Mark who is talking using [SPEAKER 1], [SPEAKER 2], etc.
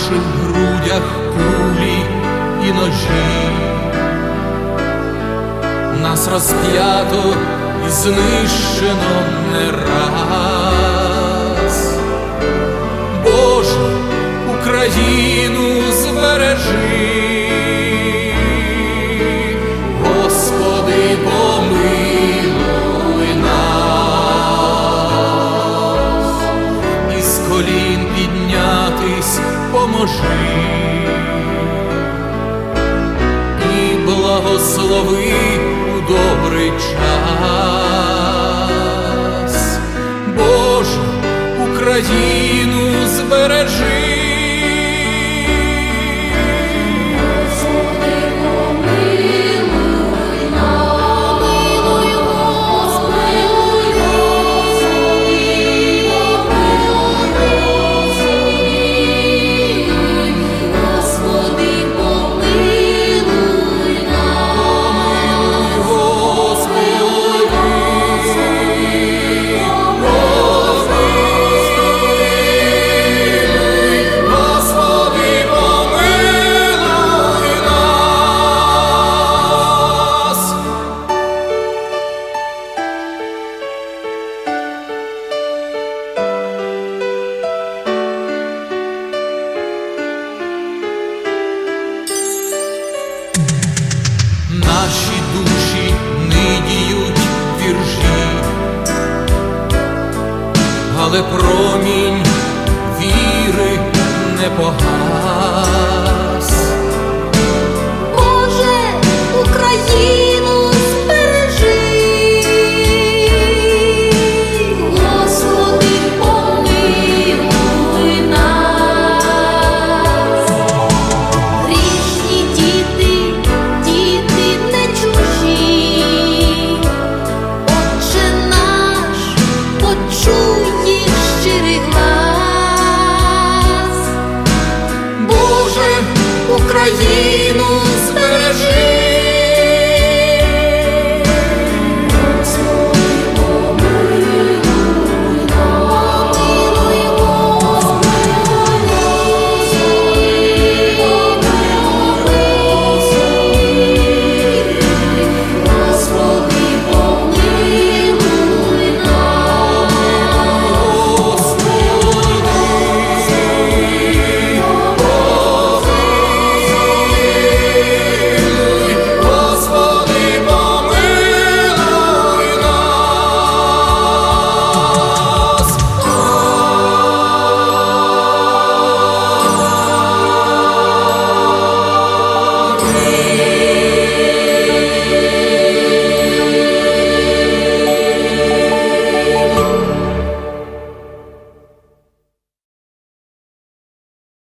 [SPEAKER 1] наших грудях кулі і ножі, нас розп'ято і знищено не раз. Боже, Україну збережи. Благослови у добрий час. Боже, Україну збережи. Наші душі нидіють віржі, але промінь віри не. Україну.